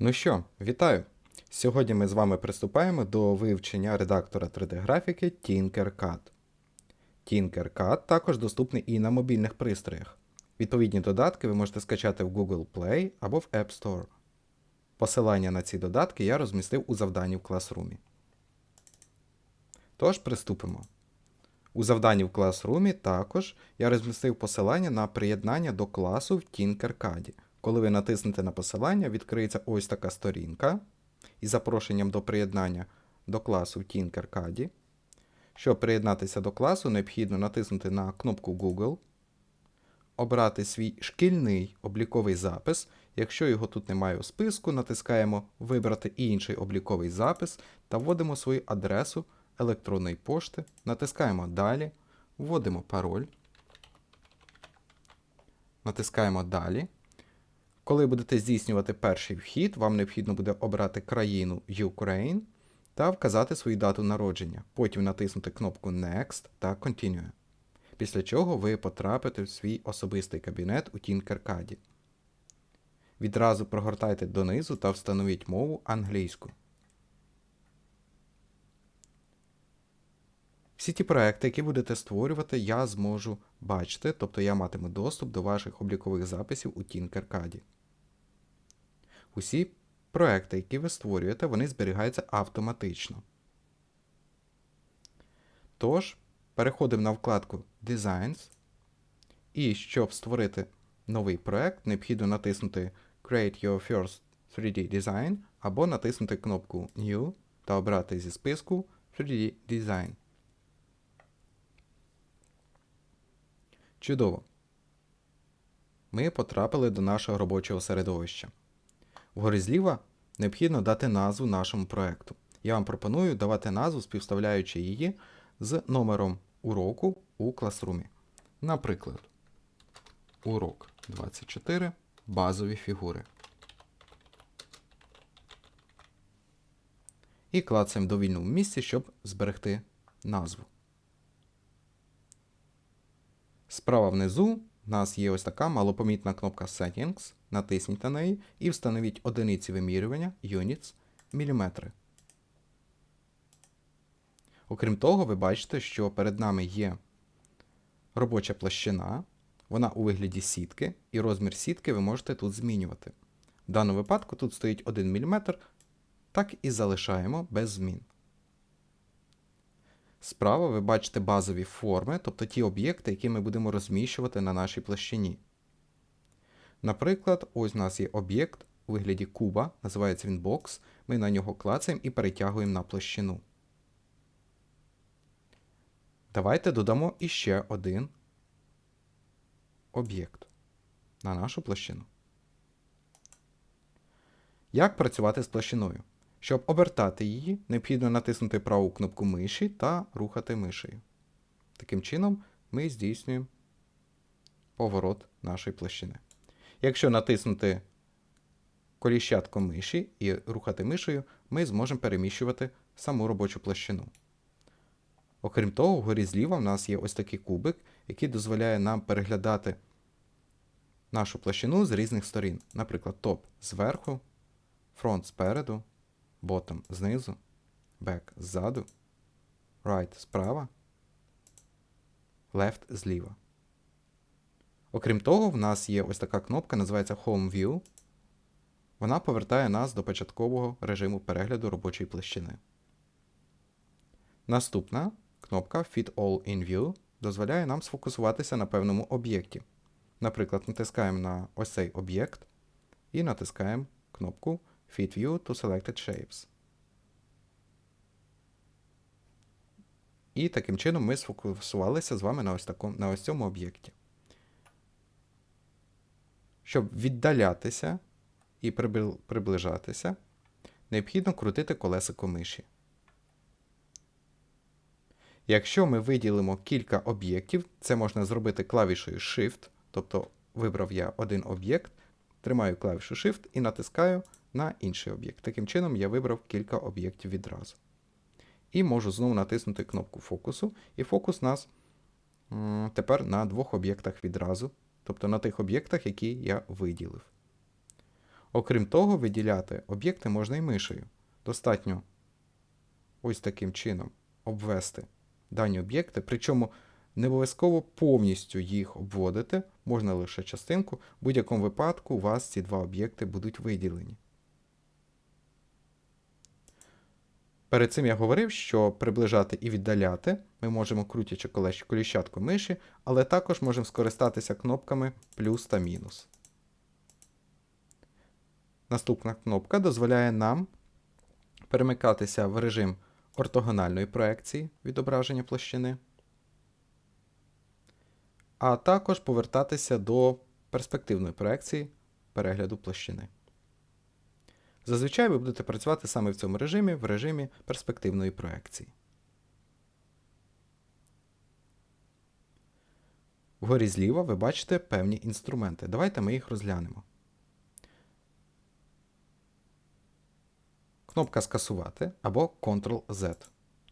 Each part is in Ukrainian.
Ну що, вітаю! Сьогодні ми з вами приступаємо до вивчення редактора 3D-графіки Tinkercad. Tinkercad також доступний і на мобільних пристроях. Відповідні додатки ви можете скачати в Google Play або в App Store. Посилання на ці додатки я розмістив у завданні в класрумі. Тож, приступимо. У завданні в класрумі також я розмістив посилання на приєднання до класу в Tinkercad. Коли ви натиснете на посилання, відкриється ось така сторінка із запрошенням до приєднання до класу Tinkercad. Щоб приєднатися до класу, необхідно натиснути на кнопку Google, обрати свій шкільний обліковий запис. Якщо його тут немає у списку, натискаємо Вибрати інший обліковий запис та вводимо свою адресу електронної пошти, натискаємо Далі, вводимо пароль, натискаємо Далі. Коли будете здійснювати перший вхід, вам необхідно буде обрати країну Ukraine та вказати свою дату народження. Потім натиснути кнопку Next та Continue. Після чого ви потрапите в свій особистий кабінет у Tinkercad. Відразу прогортайте донизу та встановіть мову англійську. Всі ті проекти, які будете створювати, я зможу бачити, тобто я матиму доступ до ваших облікових записів у Tinkercad. Усі проекти, які ви створюєте, вони зберігаються автоматично. Тож, переходимо на вкладку Designs. І щоб створити новий проект, необхідно натиснути Create Your First 3D Design або натиснути кнопку New та обрати зі списку 3D Design. Чудово. Ми потрапили до нашого робочого середовища. Вгорі зліва необхідно дати назву нашому проекту. Я вам пропоную давати назву, співставляючи її з номером уроку у класрумі. Наприклад, урок 24 базові фігури. І клацаємо в довільному місці, щоб зберегти назву. Справа внизу у нас є ось така малопомітна кнопка Settings. Натисніть на неї і встановіть одиниці вимірювання Units міліметри. Окрім того, ви бачите, що перед нами є робоча площина, вона у вигляді сітки, і розмір сітки ви можете тут змінювати. В даному випадку тут стоїть 1 мм, так і залишаємо без змін. Справа ви бачите базові форми, тобто ті об'єкти, які ми будемо розміщувати на нашій площині. Наприклад, ось у нас є об'єкт у вигляді куба, називається він бокс. Ми на нього клацаємо і перетягуємо на площину. Давайте додамо іще один об'єкт на нашу площину. Як працювати з площиною? Щоб обертати її, необхідно натиснути праву кнопку миші та рухати мишею. Таким чином, ми здійснюємо поворот нашої площини. Якщо натиснути коліщатку миші і рухати мишею, ми зможемо переміщувати саму робочу площину. Окрім того, вгорі зліва в нас є ось такий кубик, який дозволяє нам переглядати нашу площину з різних сторін. Наприклад, топ зверху, фронт спереду, bottom знизу, back ззаду, right справа, left зліва. Окрім того, в нас є ось така кнопка, називається Home View. Вона повертає нас до початкового режиму перегляду робочої площини. Наступна кнопка Fit All in View дозволяє нам сфокусуватися на певному об'єкті. Наприклад, натискаємо на ось цей об'єкт і натискаємо кнопку Fit View to Selected Shapes. І таким чином ми сфокусувалися з вами на ось, такому, на ось цьому об'єкті. Щоб віддалятися і приближатися, необхідно крутити колесико миші. Якщо ми виділимо кілька об'єктів, це можна зробити клавішою Shift, тобто вибрав я один об'єкт, тримаю клавішу Shift і натискаю на інший об'єкт. Таким чином я вибрав кілька об'єктів відразу. І можу знову натиснути кнопку фокусу, і фокус у нас тепер на двох об'єктах відразу тобто на тих об'єктах, які я виділив. Окрім того, виділяти об'єкти можна і мишею. Достатньо ось таким чином обвести дані об'єкти, причому не обов'язково повністю їх обводити, можна лише частинку. В будь-якому випадку у вас ці два об'єкти будуть виділені. Перед цим я говорив, що приближати і віддаляти ми можемо крутячи коліщатку миші, але також можемо скористатися кнопками плюс та мінус. Наступна кнопка дозволяє нам перемикатися в режим ортогональної проекції відображення площини, а також повертатися до перспективної проекції перегляду площини. Зазвичай ви будете працювати саме в цьому режимі, в режимі перспективної проекції. Вгорі зліва ви бачите певні інструменти. Давайте ми їх розглянемо. Кнопка Скасувати або Ctrl-Z.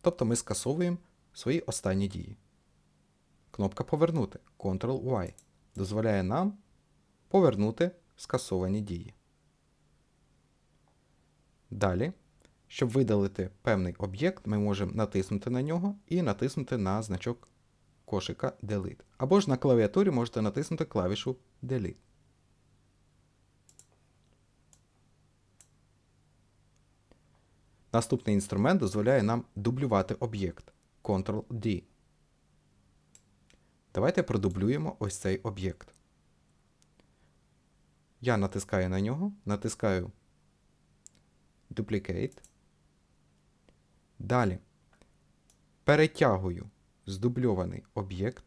Тобто ми скасовуємо свої останні дії. Кнопка Повернути Ctrl-Y дозволяє нам повернути скасовані дії. Далі, щоб видалити певний об'єкт, ми можемо натиснути на нього і натиснути на значок кошика Delete. Або ж на клавіатурі можете натиснути клавішу Delete. Наступний інструмент дозволяє нам дублювати об'єкт Ctrl-D. Давайте продублюємо ось цей об'єкт. Я натискаю на нього, натискаю Duplicate. Далі перетягую здубльований об'єкт.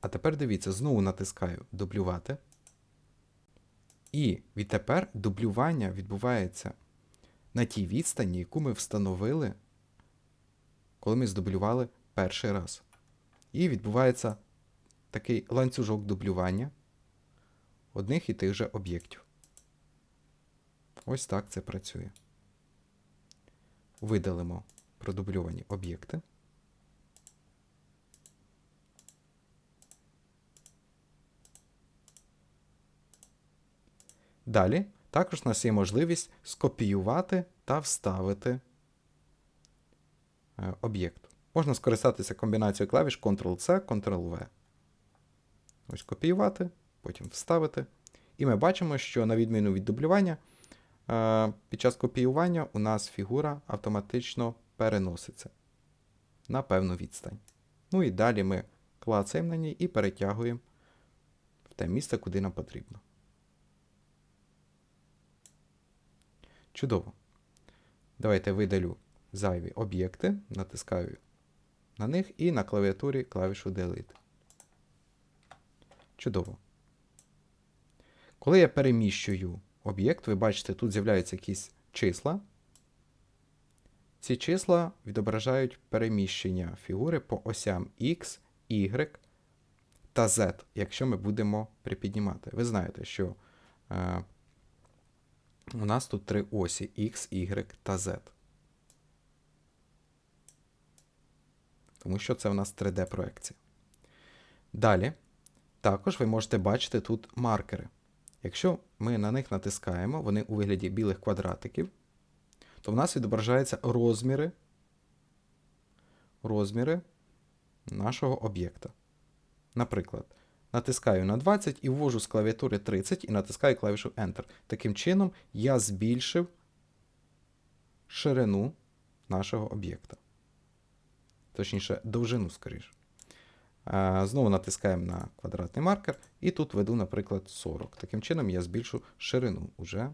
А тепер дивіться, знову натискаю дублювати. І відтепер дублювання відбувається на тій відстані, яку ми встановили, коли ми здублювали перший раз. І відбувається такий ланцюжок дублювання одних і тих же об'єктів. Ось так це працює. Видалимо продубльовані об'єкти. Далі також у нас є можливість скопіювати та вставити е, об'єкт. Можна скористатися комбінацією клавіш Ctrl-C, Ctrl-V. Ось копіювати, потім вставити. І ми бачимо, що на відміну від дублювання, під час копіювання у нас фігура автоматично переноситься на певну відстань. Ну і далі ми клацаємо на ній і перетягуємо в те місце, куди нам потрібно. Чудово. Давайте видалю зайві об'єкти, натискаю на них і на клавіатурі клавішу Delete. Чудово. Коли я переміщую об'єкт, ви бачите, тут з'являються якісь числа. Ці числа відображають переміщення фігури по осям X, Y та Z, якщо ми будемо припіднімати. Ви знаєте, що е, у нас тут три осі X, Y та Z. Тому що це у нас 3D-проекція. Далі, також ви можете бачити тут маркери. Якщо ми на них натискаємо, вони у вигляді білих квадратиків, то в нас відображаються розміри, розміри нашого об'єкта. Наприклад, натискаю на 20 і ввожу з клавіатури 30 і натискаю клавішу Enter. Таким чином, я збільшив ширину нашого об'єкта. Точніше, довжину, скоріше. Знову натискаємо на квадратний маркер, і тут веду, наприклад, 40. Таким чином я збільшу ширину уже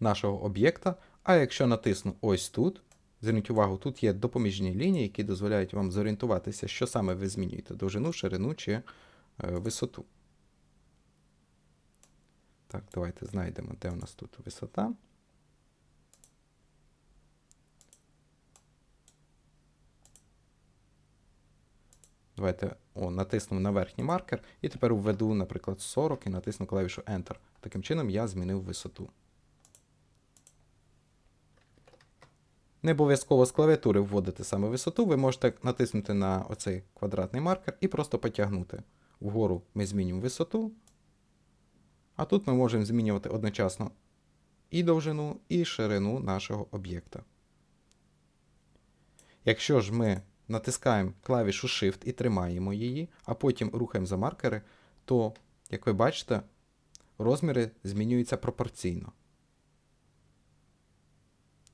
нашого об'єкта. А якщо натисну ось тут, зверніть увагу, тут є допоміжні лінії, які дозволяють вам зорієнтуватися, що саме ви змінюєте: довжину, ширину чи е, висоту. Так, давайте знайдемо, де у нас тут висота. Давайте о, натисну на верхній маркер, і тепер введу, наприклад, 40 і натисну клавішу Enter. Таким чином я змінив висоту. Не обов'язково з клавіатури вводити саме висоту, ви можете натиснути на оцей квадратний маркер і просто потягнути. Вгору ми змінюємо висоту, А тут ми можемо змінювати одночасно і довжину, і ширину нашого об'єкта. Якщо ж ми натискаємо клавішу Shift і тримаємо її, а потім рухаємо за маркери, то, як ви бачите, розміри змінюються пропорційно.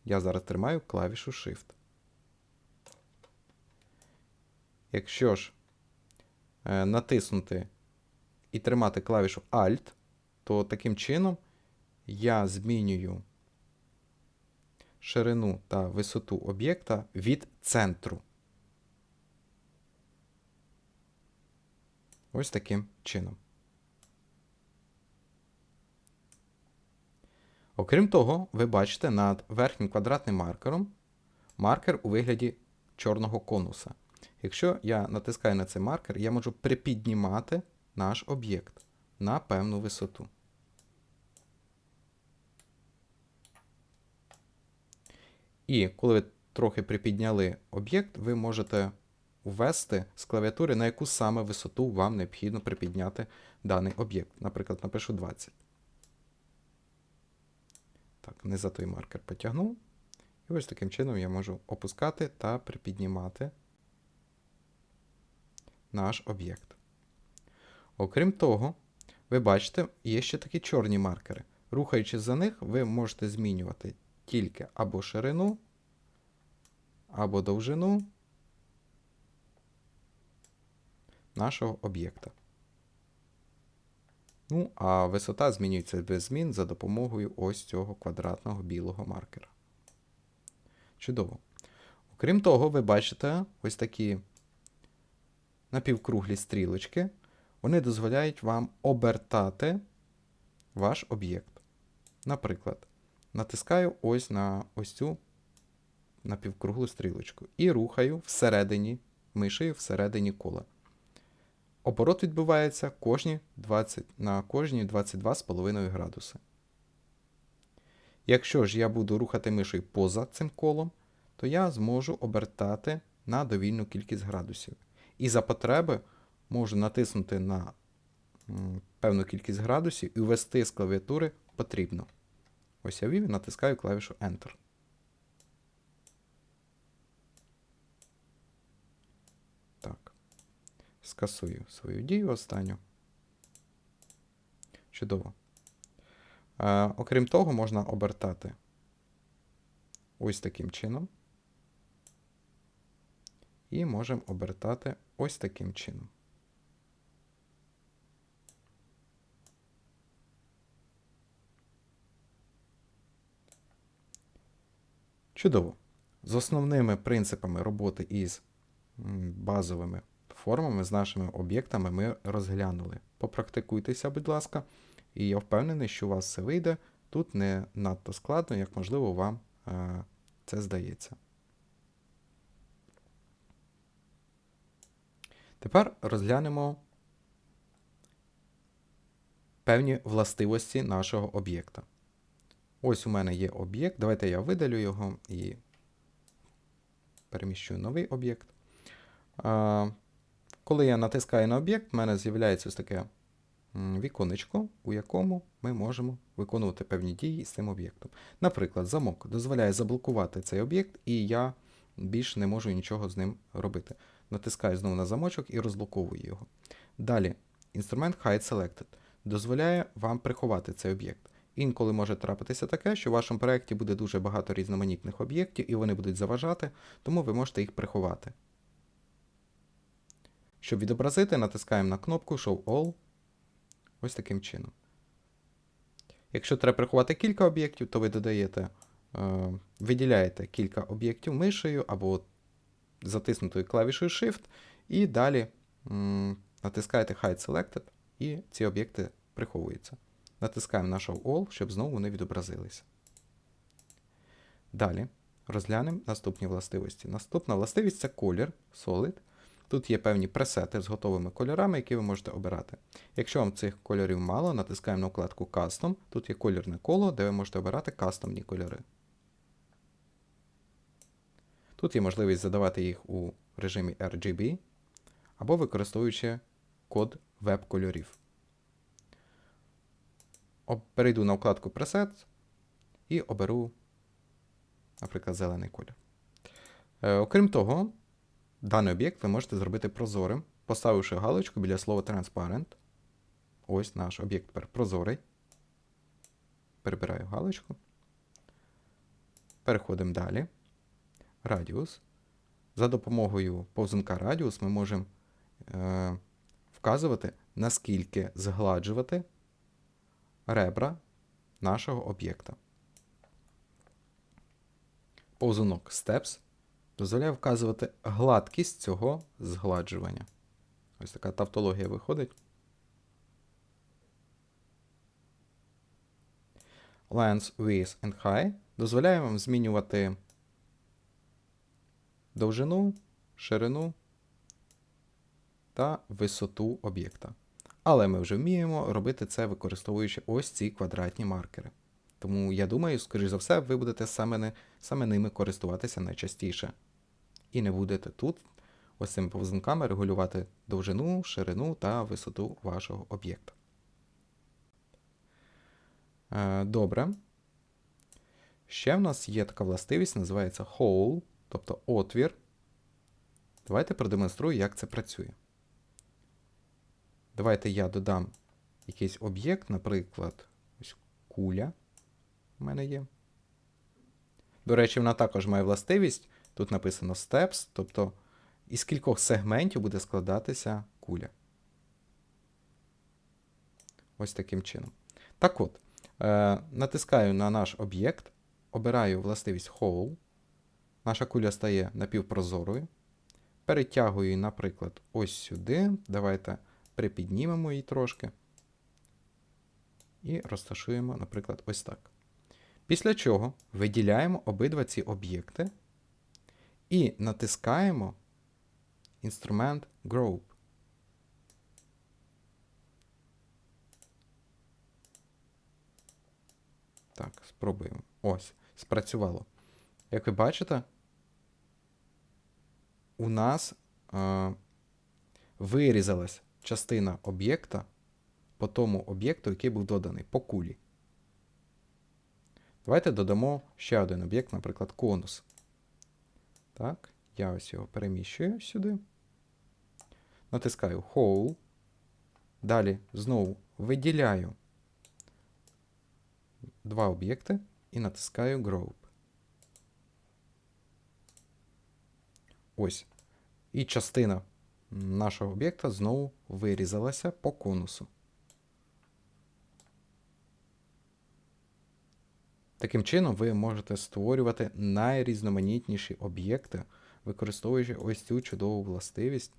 Я зараз тримаю клавішу Shift. Якщо ж е, натиснути і тримати клавішу Alt, то таким чином я змінюю ширину та висоту об'єкта від центру. Ось таким чином. Окрім того, ви бачите над верхнім квадратним маркером маркер у вигляді чорного конуса. Якщо я натискаю на цей маркер, я можу припіднімати наш об'єкт на певну висоту. І коли ви трохи припідняли об'єкт, ви можете ввести з клавіатури, на яку саме висоту вам необхідно припідняти даний об'єкт. Наприклад, напишу 20. Так, не за той маркер потягнув. І ось таким чином я можу опускати та припіднімати наш об'єкт. Окрім того, ви бачите, є ще такі чорні маркери. Рухаючись за них, ви можете змінювати тільки або ширину, або довжину нашого об'єкта. Ну, а висота змінюється без змін за допомогою ось цього квадратного білого маркера. Чудово. Окрім того, ви бачите ось такі напівкруглі стрілочки. Вони дозволяють вам обертати ваш об'єкт. Наприклад, натискаю ось на ось цю напівкруглу стрілочку і рухаю всередині мишею всередині кола. Оборот відбувається кожні 20, на кожні 22,5 градуси. Якщо ж я буду рухати мишею поза цим колом, то я зможу обертати на довільну кількість градусів. І за потреби можу натиснути на певну кількість градусів і ввести з клавіатури потрібно. Ось я ввів і натискаю клавішу Enter. Так. Скасую свою дію останню. Чудово. Е, окрім того, можна обертати ось таким чином. І можемо обертати ось таким чином. Чудово. З основними принципами роботи із базовими формами, з нашими об'єктами ми розглянули. Попрактикуйтеся, будь ласка, і я впевнений, що у вас все вийде. Тут не надто складно, як можливо, вам е, це здається. Тепер розглянемо певні властивості нашого об'єкта. Ось у мене є об'єкт. Давайте я видалю його і переміщу новий об'єкт. Коли я натискаю на об'єкт, в мене з'являється ось таке віконечко, у якому ми можемо виконувати певні дії з цим об'єктом. Наприклад, замок дозволяє заблокувати цей об'єкт, і я більше не можу нічого з ним робити. Натискаю знову на замочок і розблоковую його. Далі, інструмент Hide Selected дозволяє вам приховати цей об'єкт. Інколи може трапитися таке, що в вашому проєкті буде дуже багато різноманітних об'єктів, і вони будуть заважати, тому ви можете їх приховати. Щоб відобразити, натискаємо на кнопку Show All. Ось таким чином. Якщо треба приховати кілька об'єктів, то ви додаєте, е, виділяєте кілька об'єктів мишею або затиснутою клавішою Shift, і далі м, натискаєте Hide Selected, і ці об'єкти приховуються. Натискаємо на Show All, щоб знову вони відобразилися. Далі розглянемо наступні властивості. Наступна властивість це колір Solid. Тут є певні пресети з готовими кольорами, які ви можете обирати. Якщо вам цих кольорів мало, натискаємо на вкладку Custom. Тут є кольорне коло, де ви можете обирати кастомні кольори. Тут є можливість задавати їх у режимі RGB або використовуючи код веб-кольорів. перейду на вкладку Preset і оберу, наприклад, зелений колір. Е, окрім того, даний об'єкт ви можете зробити прозорим, поставивши галочку біля слова Transparent. Ось наш об'єкт тепер прозорий. Перебираю галочку. Переходимо далі. Радіус. За допомогою повзунка радіус ми можемо е, вказувати, наскільки згладжувати ребра нашого об'єкта. Повзунок Steps дозволяє вказувати гладкість цього згладжування. Ось така тавтологія виходить. Length, Width and High дозволяє вам змінювати довжину, ширину та висоту об'єкта. Але ми вже вміємо робити це, використовуючи ось ці квадратні маркери. Тому я думаю, скоріш за все, ви будете саме, саме ними користуватися найчастіше. І не будете тут ось цими повзунками регулювати довжину, ширину та висоту вашого об'єкта. Е, Добре. Ще в нас є така властивість, називається hole, тобто отвір. Давайте продемонструю, як це працює. Давайте я додам якийсь об'єкт, наприклад, ось куля у мене є. До речі, вона також має властивість. Тут написано steps, тобто із кількох сегментів буде складатися куля. Ось таким чином. Так от, е, натискаю на наш об'єкт, обираю властивість hole. Наша куля стає напівпрозорою. Перетягую її, наприклад, ось сюди. Давайте припіднімемо її трошки. І розташуємо, наприклад, ось так. Pісля чого виділяємо обидва ці об'єкти і натискаємо інструмент Group. Так, спробуємо. Ось, спрацювало. Як ви бачите, у нас е, вирізалась частина об'єкта по тому об'єкту, який був доданий, по кулі. Давайте додамо ще один об'єкт, наприклад, конус. Так, я ось його переміщую сюди. Натискаю Hole. Далі знову виділяю два об'єкти і натискаю Group. Ось. І частина нашого об'єкта знову вирізалася по конусу. Таким чином, ви можете створювати найрізноманітніші об'єкти, використовуючи ось цю чудову властивість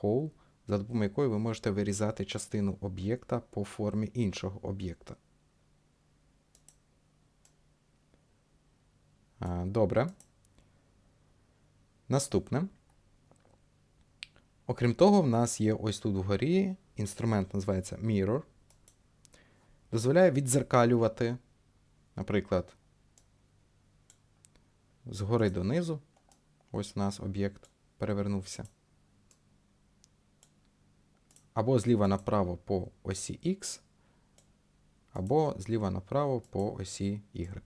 Hole, за допомогою якої ви можете вирізати частину об'єкта по формі іншого об'єкта. Добре. Наступне. Окрім того, в нас є ось тут вгорі інструмент називається Mirror. Дозволяє відзеркалювати, наприклад, згори донизу. Ось у нас об'єкт перевернувся. Або зліва направо по осі X, або зліва направо по осі Y.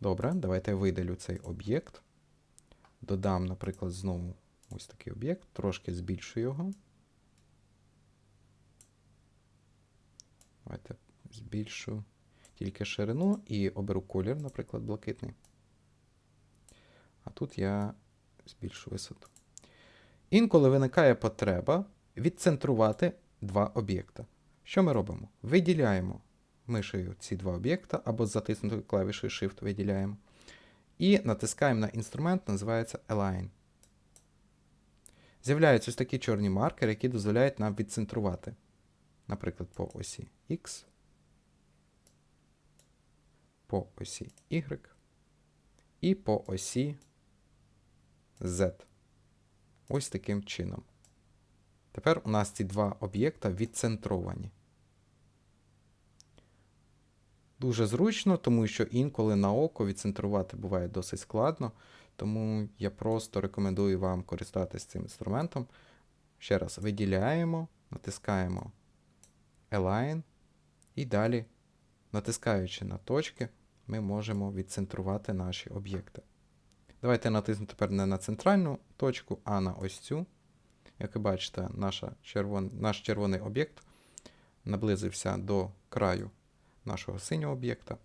Добре, давайте видалю цей об'єкт. Додам, наприклад, знову ось такий об'єкт, трошки збільшу його. Давайте збільшу тільки ширину і оберу колір, наприклад, блакитний. А тут я збільшу висоту. Інколи виникає потреба відцентрувати два об'єкта. Що ми робимо? Виділяємо мишею ці два об'єкта, або з затиснутою клавішою Shift виділяємо. І натискаємо на інструмент, називається Align. З'являються ось такі чорні маркери, які дозволяють нам відцентрувати. Наприклад, по осі X, по осі Y і по осі Z. Ось таким чином. Тепер у нас ці два об'єкта відцентровані. Дуже зручно, тому що інколи на око відцентрувати буває досить складно, тому я просто рекомендую вам користатися цим інструментом. Ще раз виділяємо натискаємо Align і далі, натискаючи на точки, ми можемо відцентрувати наші об'єкти. Давайте натиснемо тепер не на центральну точку, а на ось цю. Як ви бачите, наша червон... наш червоний об'єкт наблизився до краю нашого синього об'єкта.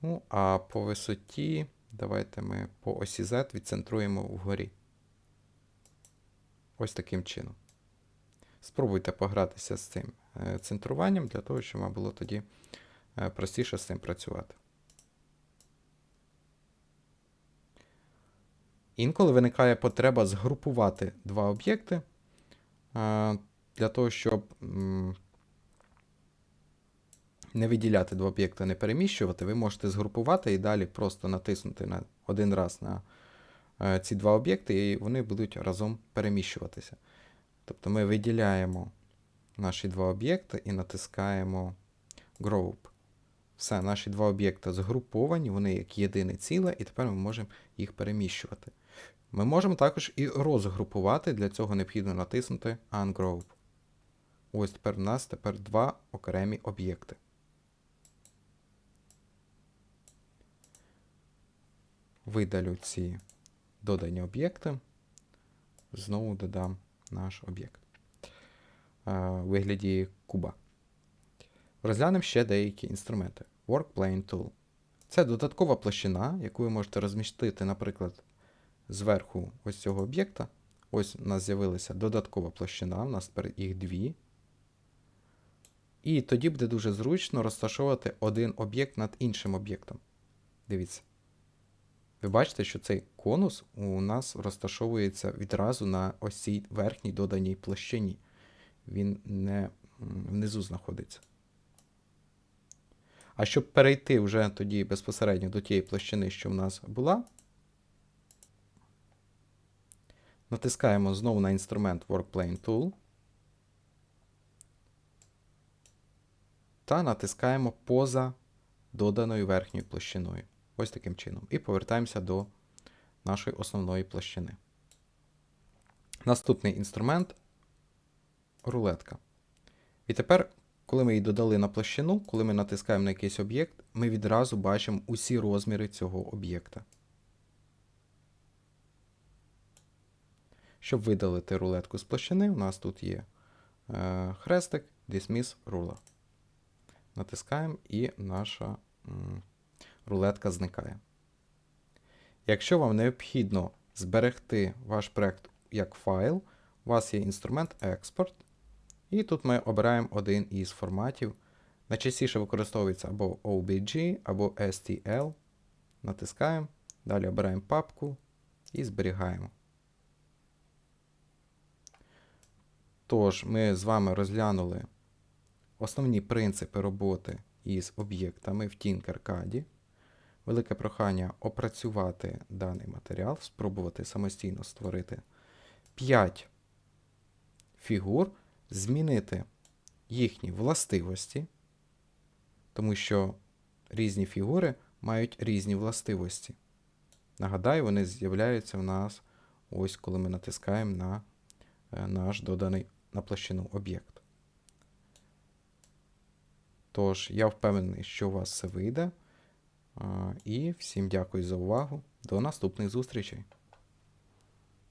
Ну, а по висоті, давайте ми по осі Z відцентруємо вгорі. Ось таким чином. Спробуйте погратися з цим центруванням для того, щоб вам було тоді е, простіше з цим працювати. Інколи виникає потреба згрупувати два об'єкти е, для того, щоб не виділяти два об'єкти, не переміщувати, ви можете згрупувати і далі просто натиснути на один раз на е, ці два об'єкти, і вони будуть разом переміщуватися. Тобто ми виділяємо наші два об'єкти і натискаємо Group. Все, наші два об'єкти згруповані, вони як єдине ціле, і тепер ми можемо їх переміщувати. Ми можемо також і розгрупувати, для цього необхідно натиснути Ungroup. Ось тепер у нас тепер два окремі об'єкти. Видалю ці додані об'єкти. Знову додам наш об'єкт вигляді куба. Розглянемо ще деякі інструменти. WorkPlane Tool. Це додаткова площина, яку ви можете розмістити, наприклад, зверху ось цього об'єкта. Ось у нас з'явилася додаткова площина, у нас тепер їх дві. І тоді буде дуже зручно розташовувати один об'єкт над іншим об'єктом. Дивіться. Ви бачите, що цей конус у нас розташовується відразу на ось цій верхній доданій площині. Він не внизу знаходиться. А щоб перейти вже тоді безпосередньо до тієї площини, що в нас була, натискаємо знову на інструмент WorkPlane Tool та натискаємо поза доданою верхньою площиною. Ось таким чином. І повертаємося до нашої основної площини. Наступний інструмент рулетка. І тепер, коли ми її додали на площину, коли ми натискаємо на якийсь об'єкт, ми відразу бачимо усі розміри цього об'єкта. Щоб видалити рулетку з площини, у нас тут є е, хрестик Dismiss Ruler. Натискаємо і наша м, рулетка зникає. Якщо вам необхідно зберегти ваш проект як файл, у вас є інструмент Export. І тут ми обираємо один із форматів. Найчастіше використовується або OBG, або STL. Натискаємо. Далі обираємо папку і зберігаємо. Тож, ми з вами розглянули основні принципи роботи із об'єктами в Tinkercad. Велике прохання опрацювати даний матеріал, спробувати самостійно створити 5 фігур, змінити їхні властивості, тому що різні фігури мають різні властивості. Нагадаю, вони з'являються в нас ось коли ми натискаємо на е, наш доданий на площину об'єкт. Тож, я впевнений, що у вас все вийде. І всім дякую за увагу. До наступних зустрічей!